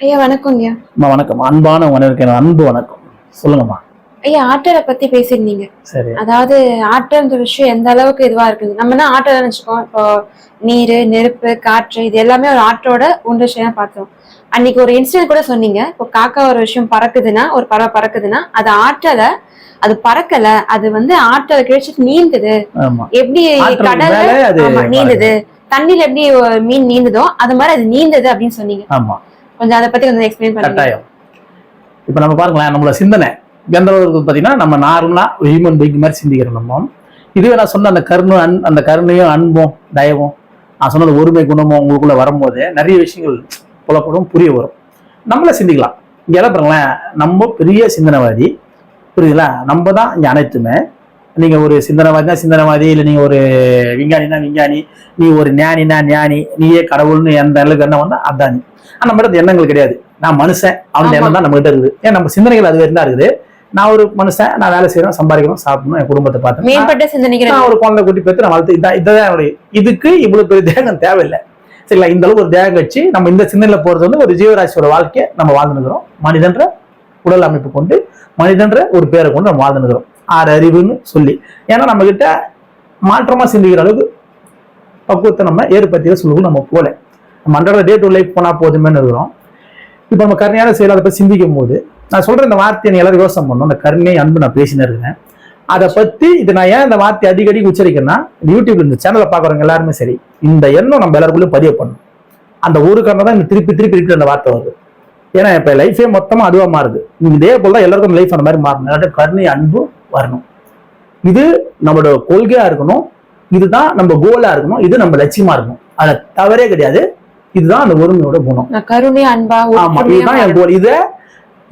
ஐயா வணக்கம்யா அம்மா வணக்கம். அன்பான உணர்வுக்கு அன்பு வணக்கம். சொல்லுங்கம்மா. ஐயா ஆற்றலை பத்தி பேசியிருந்தீங்க சரி. அதாவது ஆற்றன்ற விஷயம் எந்த அளவுக்கு இதுவா இருக்குது? நம்ம என்ன ஆற்றல் நினைச்சுக்கோம் இப்போ நீர் நெருப்பு காற்று இது எல்லாமே ஒரு ஆற்றோட ஒன்று விஷயம் பார்த்தோம். அன்னைக்கு ஒரு இன்சிடென்ட் கூட சொன்னீங்க. இப்போ காக்கா ஒரு விஷயம் பறக்குதுன்னா ஒரு பறவை பறக்குதுன்னா அது ஆற்றலை அது பறக்கல. அது வந்து ஆற்றலை கிழிச்சிட்டு நீந்துது. எப்படி கடல்ல நீந்துது. தண்ணியில எப்படி மீன் நீந்துதோ அது மாதிரி அது நீந்தது அப்படின்னு சொன்னீங்க. கொஞ்சம் அதை பத்தி கொஞ்சம் எக்ஸ்பிளைன் பண்ணுங்க. கட்டாயம். இப்ப நம்ம பாருங்களேன் நம்மளோட சிந்தனை. எந்த அளவுக்கு பாத்தீங்கன்னா நம்ம நார்மலா ஹியூமன் பீங் மாதிரி சிந்திக்கிறோம் நம்ம. இதுவே நான் சொன்ன அந்த கருணை அன் அந்த கருணையும் அன்பும் தயவும் நான் சொன்னது ஒருமை குணமும் உங்களுக்குள்ள வரும்போது நிறைய விஷயங்கள் புலப்படும் புரிய வரும். நம்மள சிந்திக்கலாம். இங்கே எல்லாம் பாருங்களேன் நம்ம பெரிய சிந்தனைவாதி புரியுதுங்களா? நம்ம தான் இங்கே அனைத்துமே. நீங்க ஒரு சிந்தனைவாதினா சிந்தனைவாதி இல்லை நீங்க ஒரு விஞ்ஞானினா விஞ்ஞானி நீ ஒரு ஞானினா ஞானி நீயே கடவுள்னு எந்த அளவுக்கு என்ன வந்தா அதான். நீ ஆனா நம்ம கிட்ட எண்ணங்கள் கிடையாது. நான் மனுஷன் அவன். எண்ணம் தான் நம்ம கிட்ட இருக்குது. ஏன் நம்ம சிந்தனைகள் அது இருந்தா இருக்குது. நான் ஒரு மனுஷன் நான் வேலை செய்யணும் சம்பாதிக்கணும் சாப்பிடணும் என் குடும்பத்தை பார்த்து. மேம்பட்ட சிந்தனைகள் நான் ஒரு குழந்தை குட்டி பெற்று நான் வளர்த்து இதான் இதுதான் என்னுடைய இதுக்கு இவ்வளவு பெரிய தேகம் தேவையில்லை. சரிங்களா? இந்த அளவுக்கு ஒரு தேகம் வச்சு நம்ம இந்த சிந்தனையில போறது வந்து ஒரு ஜீவராசியோட வாழ்க்கையை நம்ம வாழ்ந்துருக்கிறோம் மனிதன்ற உடல் அமைப்பு கொண்டு மனிதன்ற ஒரு பேரை கொண்டு நம்ம வாழ்ந்துருக்கிறோம் ஆறு அறிவுன்னு சொல்லி. ஏன்னா நம்ம கிட்ட மாற்றமா சிந்திக்கிற அளவுக்கு பக்குவத்தை நம்ம ஏற்படுத்திய சொல்லுவோம் நம்ம போல. நம்ம அன்றாட டே டு லைஃப் போனா போதுமேன்னு இருக்கிறோம். இப்போ நம்ம கருணையான செயல் அதை சிந்திக்கும் போது நான் சொல்ற இந்த வார்த்தையை நீ எல்லாரும் யோசனை பண்ணணும். அந்த கருணை அன்பு நான் பேசினே இருக்கிறேன். அதை பத்தி இது நான் ஏன் இந்த வார்த்தை அடிக்கடி உச்சரிக்கிறேன்னா யூடியூப்ல இந்த சேனலை பாக்குறவங்க எல்லாருமே சரி இந்த எண்ணம் நம்ம எல்லாருக்குள்ளயும் பதிவு பண்ணணும் அந்த ஒரு காரணம் தான் இந்த திருப்பி திருப்பி திருப்பி அந்த வார்த்தை வருது. ஏன்னா இப்ப லைஃபே மொத்தமா அதுவா மாறுது. இதே போல தான் எல்லாருக்கும் லைஃப் அந்த மாதிரி மாறணும். கருணை அன்பு வரணும். இது நம்மளோட கொள்கையா இருக்கணும். இதுதான் நம்ம கோலா இருக்கணும். இது நம்ம லட்சியமா இருக்கணும். அதை தவறே கிடையாது. இதுதான் அந்த ஒருமையோட குணம். கருணை அன்பா ஆமா இதுதான் என் கோல் இதை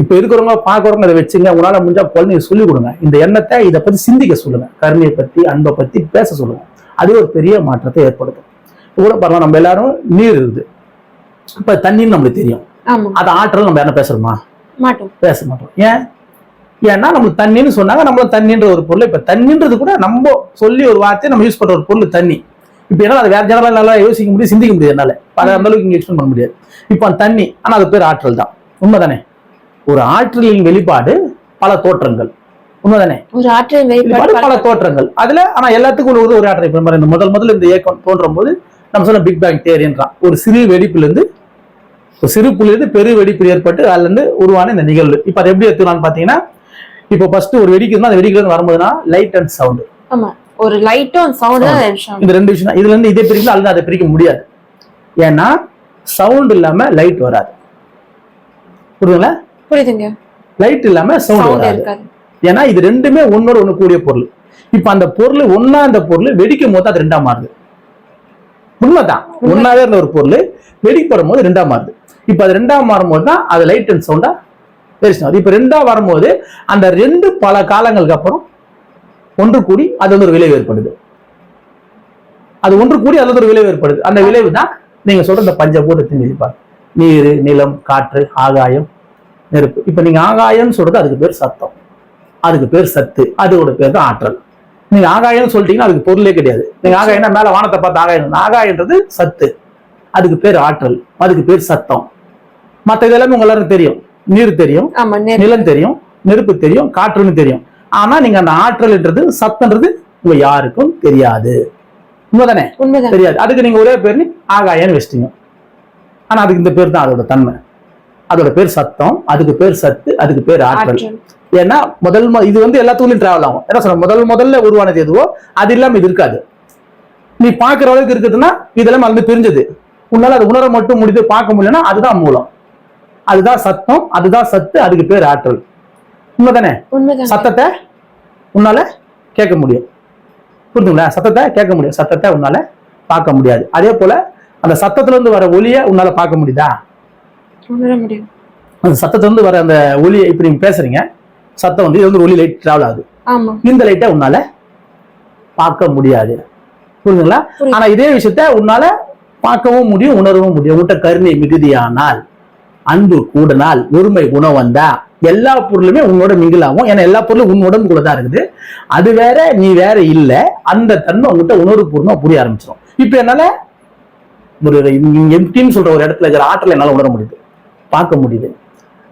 இப்ப இருக்கிறவங்க பாக்குறவங்க இதை வச்சுங்க. உங்களால முடிஞ்சா குழந்தைங்க சொல்லிக் கொடுங்க. இந்த எண்ணத்தை இதை பத்தி சிந்திக்க சொல்லுங்க. கருணையை பத்தி அன்பை பத்தி பேச சொல்லுங்க. அது ஒரு பெரிய மாற்றத்தை ஏற்படுத்தும். கூட பாருங்க நம்ம எல்லாரும் நீர் இருக்குது. இப்ப தண்ணின்னு நம்மளுக்கு தெரியும். அது ஆற்றல் நம்ம என்ன பேசுறோமா? மாட்டோம். பேச மாட்டோம். ஏன்? ஏன்னா நம்மளுக்கு தண்ணின்னு சொன்னாங்க நம்மளும் தண்ணின்ற ஒரு பொருள் இப்ப தண்ணின்றது கூட நம்ம சொல்லி ஒரு வார்த்தையை நம்ம யூஸ் பண்ற ஒரு பொருள் தண்ணி. இப்ப என்னால அது வேற ஜெனரலா நல்லா யோசிக்க முடியும் சிந்திக்க முடியாது என்னால. அதை அந்த அளவுக்கு இங்க எக்ஸ்பிளைன் பண்ண முடியாது. இப்போ அந்த தண்ணி ஆனா அது பேர் ஆற்றல் தான். உண்மைதானே? ஒரு ஆற்றலின் வெளிப்பாடு பல தோற்றங்கள். உண்மைதானே? ஒரு வெளிப்பாடு பல தோற்றங்கள். அதுல ஆனா எல்லாத்துக்கும் ஒரு ஒரு ஆற்றல். இப்ப இந்த முதல் முதல்ல இந்த இயக்கம் தோன்றும் போது நம்ம சொன்ன பிக் பேங் தேரியன்றான் ஒரு சிறு வெடிப்புல இருந்து ஒரு சிறு புள்ளியிலிருந்து பெரு வெடிப்பு ஏற்பட்டு அதுல இருந்து உருவான இந்த நிகழ்வு. இப்ப அதை எப்படி எடுத்துக்கலாம்னு பாத்தீங்கன்னா இப்போ ஃபர்ஸ்ட் ஒரு வெடிக்குதுன்னா அந்த வெடிக்கிறது வரும்போதுனா லைட் அண்ட் சவுண்ட் ஆமா. ஒரு லைட்டும் சவுண்ட் இந்த ரெண்டு விஷயம். இதுல இருந்து இதை பிரிக்கணும் அல்லது அதை பிரிக்க முடியாது. ஏன்னா சவுண்ட் இல்லாம லைட் வராது. புரியுதுங்களா? புரியுதுங்க. லைட் இல்லாம சவுண்ட் வராது. ஏன்னா இது ரெண்டுமே ஒன்னோட ஒண்ணு கூடிய பொருள். இப்ப அந்த பொருள் ஒன்னா அந்த பொருள் வெடிக்கும் போது அது ரெண்டா மாறுது. உண்மைதான். ஒன்னாவே இருந்த ஒரு பொருள் வெடிக்கப்படும் போது ரெண்டா மாறுது. இப்ப அது ரெண்டா மாறும்போது தான் அது லைட் அண்ட் சவுண்டா பெருசு. இப்போ இப்ப வரும்போது அந்த ரெண்டு பல காலங்களுக்கு அப்புறம் ஒன்று கூடி அது வந்து ஒரு விளைவு ஏற்படுது. அது ஒன்று கூடி அது வந்து ஒரு விளைவு ஏற்படுது. அந்த விளைவு தான் நீங்க சொல்ற இந்த பஞ்சபூதத்தின் வெளிப்பாடு நீர் நிலம் காற்று ஆகாயம் நெருப்பு. இப்ப நீங்க ஆகாயம்னு சொல்றது அதுக்கு பேர் சத்தம். அதுக்கு பேர் சத்து. அதோட பேர் தான் ஆற்றல். நீங்க ஆகாயம்னு சொல்லிட்டீங்கன்னா அதுக்கு பொருளே கிடையாது. நீங்க ஆகாயம்னா மேல வானத்தை பார்த்து ஆகாயம். ஆகாயன்றது சத்து. அதுக்கு பேர் ஆற்றல். அதுக்கு பேர் சத்தம். மற்ற இதெல்லாமே உங்களுக்கு தெரியும். நீர் தெரியும் நிலம் தெரியும் நெருப்பு தெரியும் காற்றுன்னு தெரியும். ஆனா நீங்க அந்த ஆற்றல்ன்றது சத்தன்றது உங்க யாருக்கும் தெரியாது. உண்மைதானே? தெரியாது. அதுக்கு நீங்க ஒரே பேர் ஆகாயன்னு வச்சிட்டீங்க. ஆனா அதுக்கு இந்த பேர் தான் அதோட தன்மை. அதோட பேர் சத்தம் அதுக்கு பேர் சத்து அதுக்கு பேர் ஆற்றல். ஏன்னா முதல் இது வந்து எல்லாத்துக்குள்ளயும் டிராவல் ஆகும். என்ன சொல்ற முதல் முதல்ல உருவானது எதுவோ அது இல்லாம இது இருக்காது. நீ பாக்குற அளவுக்கு இருக்குதுன்னா இதெல்லாம் வந்து பிரிஞ்சது. உன்னால அது உணர மட்டும் முடியுது பார்க்க முடியலன்னா அதுதான் மூலம். அதுதான் சத்தம் அதுதான் சத்து அதுக்கு பேர் ஆற்றல். உண்மைதானே? சத்தத்தை உன்னால கேட்க முடியும். புரிஞ்சுங்களா? சத்தத்தை கேட்க முடியும். சத்தத்தை உன்னால பார்க்க முடியாது. அதே போல அந்த சத்தத்துல இருந்து வர ஒலியை உன்னால பார்க்க முடியுதா? அந்த சத்தத்துல இருந்து வர அந்த ஒலியை இப்ப நீங்க பேசுறீங்க சத்தம் வந்து இது வந்து ஒலி லைட் டிராவல் ஆகுது. இந்த லைட்டை உன்னால பார்க்க முடியாது. புரியுதுங்களா புரியுது. ஆனா இதே விஷயத்த உன்னால பார்க்கவும் முடியும் உணரவும் முடியும். உன்கிட்ட கருணை மிகுதியானால். அன்பு கூடனால் ஒருமை குணம் வந்தா எல்லா பொருளுமே உன்னோட மிங்கில் ஆகும். ஏன்னா எல்லா பொருளும் உன் உடம்புக்குள்ள தான் இருக்குது. அது வேற நீ வேற இல்ல. அந்த தன்மை உங்ககிட்ட உணர்வு பூர்வமா புரிய ஆரம்பிச்சிடும் இப்ப என்னால? ஒரு எம்டின்னு சொல்ற ஒரு இடத்துல இருக்கிற ஆற்றலை என்னால உணர முடியுது. பார்க்க முடியுது.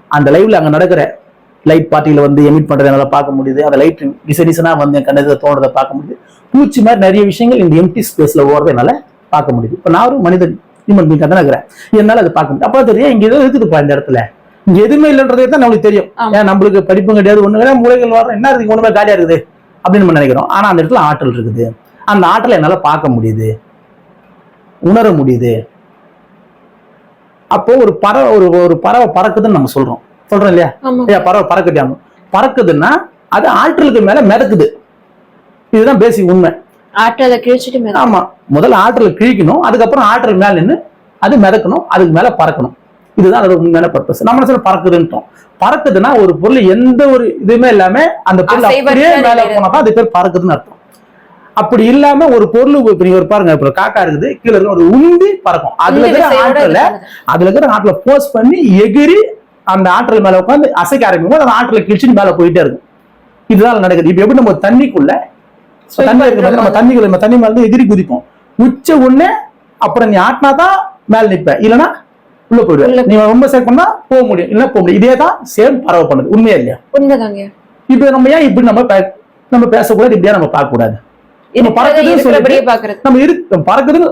அந்த லைவ்ல அங்க நடக்கிற லைட் பார்ட்டியில வந்து எமிட் பண்றதை என்னால பார்க்க முடியுது. அந்த லைட் டிசைனா வந்து என் கண்ணதை தோன்றதை பார்க்க முடியுது. பூச்சி மாதிரி நிறைய விஷயங்கள் இந்த எம்டி ஸ்பேஸ்ல ஓடுறதுனால என்னால பார்க்க முடியுது. இப்ப நான் ஒரு மனிதன். ஹியூமன் பீங் தான் இருக்கிறேன் என்னால அதை பார்க்க முடியும். அப்ப தெரியும் இங்க ஏதோ இருக்குதுப்பா இந்த இடத்துல. இங்க எதுவுமே இல்லைன்றதே தான் நம்மளுக்கு தெரியும். ஏன் நம்மளுக்கு படிப்பும் கிடையாது ஒண்ணு கிடையாது மூளைகள் வரும் என்ன இருக்கு ஒண்ணுமே காலியா இருக்குது அப்படின்னு நம்ம நினைக்கிறோம். ஆனா அந்த இடத்துல ஆற்றல் இருக்குது. அந்த ஆற்றலை என்னால பார்க்க முடியுது. உணர முடியுது. அப்போ ஒரு பறவை ஒரு ஒரு பறவை பறக்குதுன்னு நம்ம சொல்றோம். சொல்றோம் இல்லையா? ஐயா பறவை பறக்குதாங்க பறக்குதுன்னா அது ஆற்றலுக்கு மேல மிதக்குது. இதுதான் பேசிக் உண்மை. ஆற்றலை கிழிச்சிட்டு ஆமா. முதல்ல ஆற்றலை கிழிக்கணும் அதுக்கப்புறம் ஆற்றல் மேல நின்று அது மிதக்கணும் அதுக்கு மேல பறக்கணும். இதுதான் அதோட உண்மையான பர்பஸ் நம்ம சொல்ல பறக்குதுன்றோம் பறக்குதுன்னா ஒரு பொருள் எந்த ஒரு இதுவுமே இல்லாம அந்த பொருள் அப்படியே மேல நிலையில. போனா தான் அது பேர் பறக்குதுன்னு அர்த்தம். அப்படி இல்லாம ஒரு பொருள் நீங்க ஒரு பாருங்க இப்ப காக்கா இருக்குது கீழே இருக்க ஒரு உந்தி பறக்கும். அதுல இருக்கிற ஆற்றலை. அதுல இருக்கிற ஆற்றலை போஸ்ட் பண்ணி எகிரி அந்த ஆற்றல் மேல உட்காந்து அசைக்க ஆரம்பிக்கும் போது அந்த ஆற்றலை கிழிச்சுட்டு மேல போயிட்டே இருக்கும். இதுதான் நடக்குது. இப்ப எப்படி நம்ம தண்ணிக்குள்ள தண்ணி இருக்கு பாத்தீங்களா, நம்ம தண்ணிக்குள்ள நம்ம தண்ணி மேல எகிரி குதிப்போம். உச்ச உடனே அப்புறம் நீ ஆட்டினா தான் மேல நிப்ப. இல்லனா உள்ள போயிடுவ. உள்ள நீ ரொம்ப சேவ் பண்ணா போக முடியும். இல்ல போக முடியும். இதே தான் சேம் பறவை பண்ணுது. உண்மையா இல்லையா? உண்மைதாங்க. இப்ப நம்ம ஏன் இப்படி நம்ம நம்ம பேசக்கூடாது இப்படியா நம்ம பார்க்க கூடாது நம்ம பறக்குதுன்னு நம்ம இருக்கு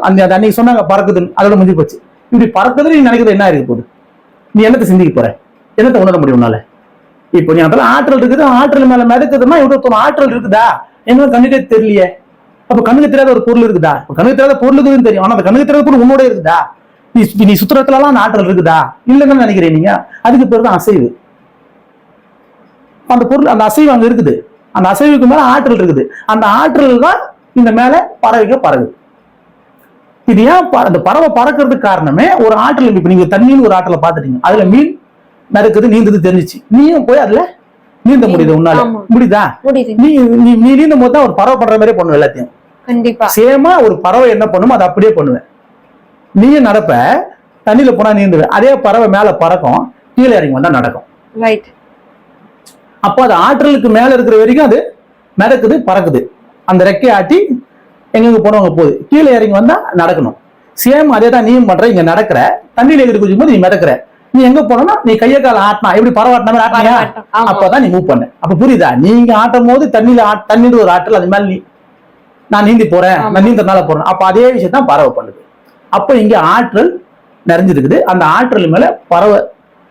அந்த அந்த அன்னைக்கு சொன்னாங்க பறக்குதுன்னு. அதோட முடிஞ்சு போச்சு. இப்படி பறக்குதுன்னு நீ நினைக்கிறது என்ன இருக்க போகுது? நீ என்னத்தை சிந்திக்க போற? என்னத்தை உணர முடியும் உன்னால? இப்போ நீ அதெல்லாம் ஆற்றல் இருக்குது ஆற்றல் மேல மிதக்குதுன்னா இவ்வளவு ஆற்றல் இருக்குதா? என்ன கண்ணுக்கே தெரியலையே. அப்ப கண்ணுக்கு தெரியாத ஒரு பொருள் இருக்குதா? கண்ணுக்கு தெரியாத பொருள் இருக்குதுன்னு தெரியும். ஆனா அந்த கண்ணுக்கு தெரியாத பொருள் உன்னோட இருக்குதா? நீ நீ சுத்துறதுல எல்லாம் அந்த ஆற்றல் இருக்குதா? இல்லைன்னு நினைக்கிறீங்க நீங்க. அதுக்கு பேர் தான் அசைவு. அந்த பொருள் அந்த அசைவு அங்க இருக்குது. அந்த அசைவுக்கு மேல ஆற்றல் இருக்குது. அந்த ஆற்றல் தான் இந்த மேல பறவைக்க பறகு இது ஏன் ப- அந்த பறவை பறக்கிறதுக்கு காரணமே ஒரு ஆற்றல் இப்ப நீங்க தண்ணின்னு ஒரு ஆற்றலை பார்த்துட்டீங்க. அதுல மீன் நடக்குது நீந்தது தெரிஞ்சுச்சு. நீயும் போய் அதுல நீந்த முடியுது உன்னால. முடியுதா? நீ நீ நீ நீந்தும் போது தான் ஒரு பறவை பண்ற மாதிரியே பண்ணுவ எல்லாத்தையும். கண்டிப்பா. சேமா ஒரு பறவை என்ன பண்ணுமோ அதை அப்படியே பண்ணுவேன். நீயும் நடப்ப தண்ணியில போனா நீந்துவேன் அதே பறவை மேல பறக்கும் கீழே இறங்கி வந்தா நடக்கும். ரைட் அப்போ அது ஆற்றலுக்கு மேல இருக்கிற வரைக்கும் அது மிதக்குது பறக்குது. அந்த ரெக்கையை ஆட்டி எங்கெங்க போனவங்க போகுது. கீழே இறங்கி வந்தா நடக்கணும். சேம் அதே தான் நீயும் பண்ற. இங்க நடக்கிற. தண்ணியில எகிரி குதிக்கும் போது நீ மிதக்கிற. நீ எங்க போனா நீ கையை கால ஆட்டினா. எப்படி பரவாட்டின மாதிரி ஆட்டினியா. அப்பதான் நீ மூவ் பண்ண. அப்ப புரியுதா? நீங்க ஆட்டும் போது தண்ணியில தண்ணீர் ஒரு ஆற்றல் அது மேல நீ நான் நீந்தி போறேன். நான் நீந்தனால போறேன். அப்ப அதே விஷயம் தான் பறவை பண்ணுது. அப்ப இங்க ஆற்றல் நிறைஞ்சிருக்குது. அந்த ஆற்றல் மேல பறவை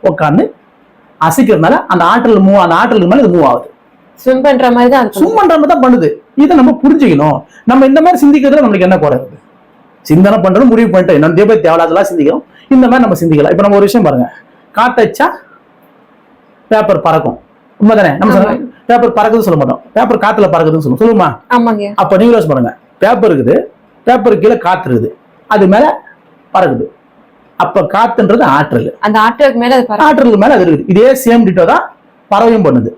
உட்காந்து அசைக்கிறதுனால அந்த ஆற்றல் மூவ் அந்த ஆற்றலுக்கு மேல இது மூவ் ஆகுது. ஸ்விம் பண்ற மாதிரி தான் இருக்கும் சும்மா நம்ம தான் பண்ணுது. இதை நம்ம புரிஞ்சுக்கணும். நம்ம இந்த மாதிரி சிந்திக்கிறதுல நம்மளுக்கு என்ன குறை சிந்தனை பண்றது முடிவு பண்ணிட்டு நம்ம போய் தேவையில்லாதெல்லாம் சிந்திக்கிறோம். இந்த மாதிரி நம்ம சிந்திக்கலாம். இப்ப நம்ம ஒரு விஷயம் பாருங்க. காத்தடிச்சா பேப்பர் பறக்கும். உண்மைதானே? நம்ம. பேப்பர் பறக்குதுன்னு சொல்ல மாட்டோம். பேப்பர் காத்துல பறக்குதுன்னு சொல்லுவோம். சொல்லுமா ஆமாங்க. அப்ப நீங்க யோசிச்சு பாருங்க. பேப்பர் இருக்குது. பேப்பர் கீழே காத்து இருக்குது. அது மேல பறக்குது. அப்ப காத்துன்றது ஆற்றல். அந்த ஆற்றலுக்கு மேல ஆற்றலுக்கு மேல அது இருக்குது. இதே சேம் டிட்டோ தான் பறவையும் பண்ணுது.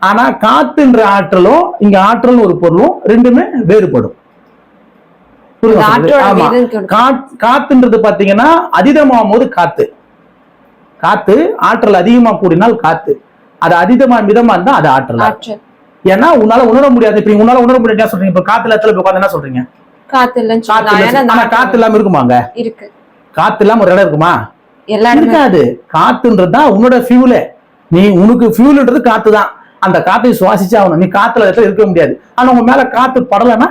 ஆனா காத்துன்ற ஆற்றலும் இங்க ஆற்றல்னு ஒரு பொருளும் ரெண்டுமே வேறுபடும் புரியுதா அந்த சொல்றது? ஆற்றோட ஆமா. இது கொடுக்கும். காத்- காத்துன்றது பாத்தீங்கன்னா அதீதமாகும் போது காத்து. காத்து ஆற்றல் அதிகமா கூடினால் காத்து. அது அதீதமா மிதமா இருந்தா அது ஆற்றல். ஏன்னா உன்னால உணர முடியாது. இப்ப உன்னால உணர முடியாது சொல்றீங்க. இப்ப காத்துல இடத்துல போய் உட்கார்ந்து என்ன சொல்றீங்க? காத்து இல்ல காத்து இல்லாம இருக்குமாங்க? இருக்கு. காத்து இல்லாம ஒரு இடம் இருக்குமா? இருக்காது. காத்துன்றது தான் உன்னோட ஃபியூலே நீ உனக்கு ஃபியூல்ன்றது காத்து தான் அந்த காத்தை சுவாசிச்சு ஆகணும். நீ காத்துல இடத்துல இருக்க முடியாது. ஆனா உங்க மேல காத்து படலைன்னா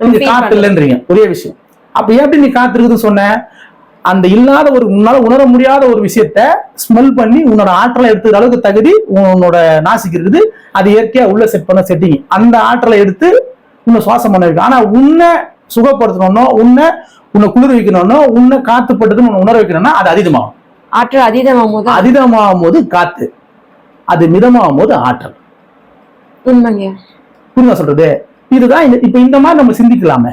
நீங்க காத்து. இல்லைன்றீங்க. ஒரே விஷயம். அப்ப எப்படி நீ காத்து இருக்குதுன்னு சொன்ன? அந்த இல்லாத ஒரு உன்னால உணர முடியாத ஒரு விஷயத்த ஸ்மெல் பண்ணி உன்னோட ஆற்றலை எடுத்துக்கிற அளவுக்கு தகுதி உன்னோட நாசிக்கு இருக்குது. அது இயற்கையா உள்ள செட் பண்ண செட்டிங் அந்த ஆற்றலை எடுத்து உன்னை சுவாசம் பண்ண வைக்கும். ஆனா உன்னை சுகப்படுத்தணும்னோ உன்னை உன்னை குளிர் வைக்கணும்னோ உன்னை காத்து பட்டதுன்னு உன்னை உணர வைக்கணும்னா அது அதிகமாகும். ஆற்றல் அதீதமாகும் போது அதிகமாகும் போது காத்து. அது மிதமாகும் போது ஆற்றல் புரியுதா சொல்றது? இதுதான் இப்ப இந்த மாதிரி நம்ம சிந்திக்கலாமே.